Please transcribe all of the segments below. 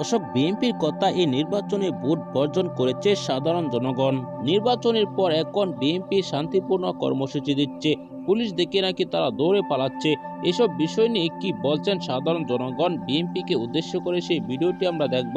দশক বিএনপির কথা এই নির্বাচনে ভোট বর্জন করেছে সাধারণ জনগণ। নির্বাচনের পর এখন বিএনপি শান্তিপূর্ণ কর্মসূচি দিচ্ছে। পুলিশ দেখে নাকি তারা দৌড়ে পালাচ্ছে। এসব বিষয় নিয়ে কি বলছেন সাধারণ জনগণ? বিএনপিকে উদ্দেশ্য করে সেই ভিডিওটি আমরা দেখব।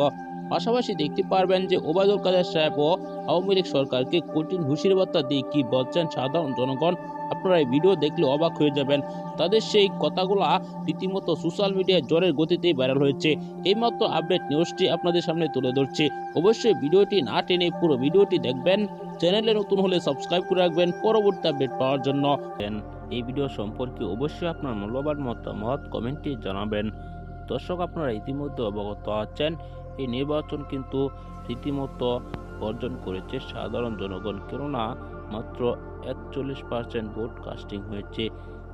পাশাপাশি দেখতে পারবেন যে ওবায়দুল কাদের সাহেব ও আওয়ামী লীগ সরকারকে কঠিন হুঁশির বার্তা দিয়ে কি বলছেন সাধারণ জনগণ। আপনারা এই ভিডিও দেখলে অবাক হয়ে যাবেন। তাদের সেই কথাগুলো রীতিমতো সোশ্যাল মিডিয়ায় জ্বরের গতিতেই ভাইরাল হয়েছে। এইমাত্র আপডেট নিউজটি আপনাদের সামনে তুলে ধরছে। অবশ্যই ভিডিওটি না টেনে পুরো ভিডিওটি দেখবেন। চ্যানেলে নতুন হলে সাবস্ক্রাইব করে রাখবেন পরবর্তী আপডেট পাওয়ার জন্য। এই ভিডিও সম্পর্কে অবশ্যই আপনার মূল্যবান মতামত কমেন্টে জানাবেন। দর্শক, আপনারা ইতিমধ্যে অবগত আছেন এই নির্বাচন কিন্তু রীতিমতো অর্জন করেছে সাধারণ জনগণ। কেননা মাত্র একচল্লিশ পার্সেন্ট ভোট কাস্টিং হয়েছে।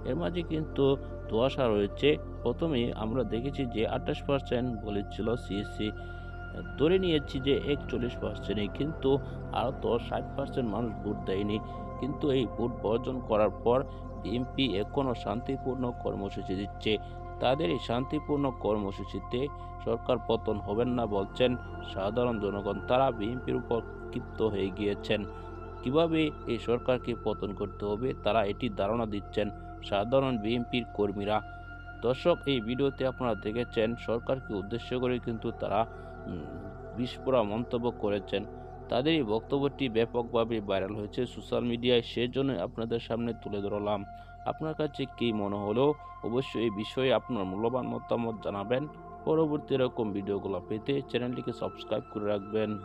এর মাঝে কিন্তু ধোয়াশা রয়েছে। প্রথমে আমরা দেখেছি যে আঠাশ পার্সেন্ট বলেছিল সিএসসি ধরে নিয়েছি যে একচল্লিশ পার্সেন্টে কিন্তু আরও তো ষাট পার্সেন্ট মানুষ ভোট দেয়নি। কিন্তু এই ভোট বর্জন করার পর বিএনপি এখনও শান্তিপূর্ণ কর্মসূচি দিচ্ছে। তাদের এই শান্তিপূর্ণ কর্মসূচিতে সরকার পতন হবেন না বলছেন সাধারণ জনগণ। তারা বিএনপির উপর ক্ষিপ্ত হয়ে গিয়েছেন। কীভাবে এই সরকারকে পতন করতে হবে, তারা এটি ধারণা দিচ্ছেন সাধারণ বিএনপির কর্মীরা। দর্শক, এই ভিডিওতে আপনারা দেখেছেন সরকারকে উদ্দেশ্য করে কিন্তু তারা বিস্ফোরা মন্তব্য করেছেন। তাদের এই বক্তব্যটি ব্যাপকভাবে ভাইরাল হয়েছে সোশ্যাল মিডিয়ায় সেজন্য আপনাদের সামনে তুলে ধরলাম। আপনার কাছে কী মনে হলো? অবশ্যই এই বিষয়ে আপনার মূল্যবান মতামত জানাবেন। পরবর্তী এরকম ভিডিওগুলো পেতে চ্যানেলটিকে সাবস্ক্রাইব করে রাখবেন।